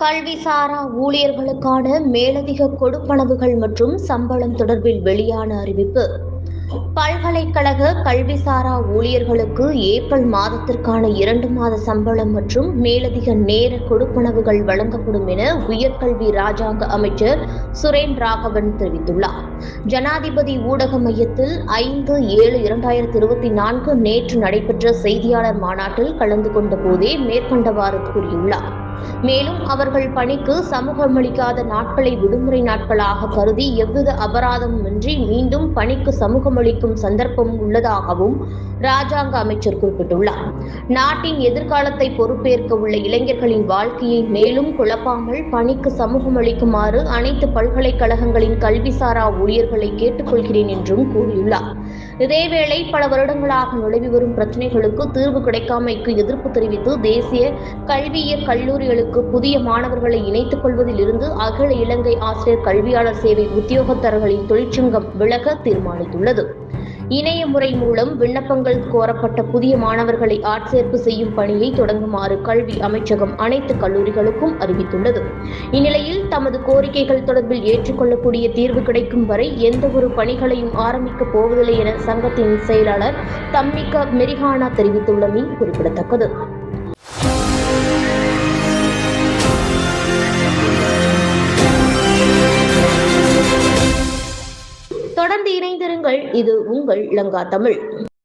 கல்விசாரா ஊழியர்களுக்கான மேலதிக கொடுப்பனவுகள் மற்றும் சம்பளம் தொடர்பில் வெளியான அறிவிப்பு. பல்கலைக்கழக கல்விசாரா ஊழியர்களுக்கு ஏப்ரல் மாதத்திற்கான இரண்டு மாத சம்பளம் மற்றும் மேலதிக நேர கொடுப்பனவுகள் வழங்கப்படும் என உயர்கல்வி ராஜாங்க அமைச்சர் சுரேன் ராகவன் தெரிவித்துள்ளார். ஜனாதிபதி ஊடக மையத்தில் ஐந்து ஏழு இரண்டாயிரத்தி இருபத்தி நான்கு நேற்று நடைபெற்ற செய்தியாளர் மாநாட்டில் கலந்து கொண்ட போதே மேற்கண்டவாறு கூறியுள்ளார். மேலும் அவர்கள் பணிக்கு சமூகமளிக்காத நாட்களை விடுமுறை நாட்களாக கருதி எவ்வித அபராதமுமின்றி மீண்டும் பணிக்கு சமூகமளிக்கும் சந்தர்ப்பம் உள்ளதாகவும் ராஜாங்க அமைச்சர் குறிப்பிட்டுள்ளார். நாட்டின் எதிர்காலத்தை பொறுப்பேற்க உள்ள இளைஞர்களின் வாழ்க்கையை மேலும் குழப்பாமல் பணிக்கு சமூகம் அளிக்குமாறு அனைத்து பல்கலைக்கழகங்களின் கல்விசாரா ஊழியர்களை கேட்டுக்கொள்கிறேன் என்றும் கூறியுள்ளார். இதேவேளை பல வருடங்களாக நிலவி வரும் பிரச்சினைகளுக்கு தீர்வு கிடைக்காமைக்கு எதிர்ப்பு தெரிவித்து தேசிய கல்வியியல் கல்லூரிகளுக்கு புதிய மாணவர்களை இணைத்துக் கொள்வதில் இருந்து அகில இலங்கை ஆசிரியர் கல்வியாளர் சேவை உத்தியோகத்தர்களின் தொழிற்சங்கம் விலக தீர்மானித்துள்ளது. இணைய முறை மூலம் விண்ணப்பங்கள் கோரப்பட்ட புதிய மாணவர்களை ஆட்சேர்ப்பு செய்யும் பணியை தொடங்குமாறு கல்வி அமைச்சகம் அனைத்து கல்லூரிகளுக்கும் அறிவித்துள்ளது. இந்நிலையில் தமது கோரிக்கைகள் தொடர்பில் ஏற்றுக்கொள்ளக்கூடிய தீர்வு கிடைக்கும் வரை எந்தவொரு பணிகளையும் ஆரம்பிக்கப் போவதில்லை என சங்கத்தின் செயலாளர் தம்மிக மெரிஹானா தெரிவித்துள்ளமை குறிப்பிடத்தக்கது. இணைந்திருங்கள் இது உங்கள் லங்கா தமிழ்.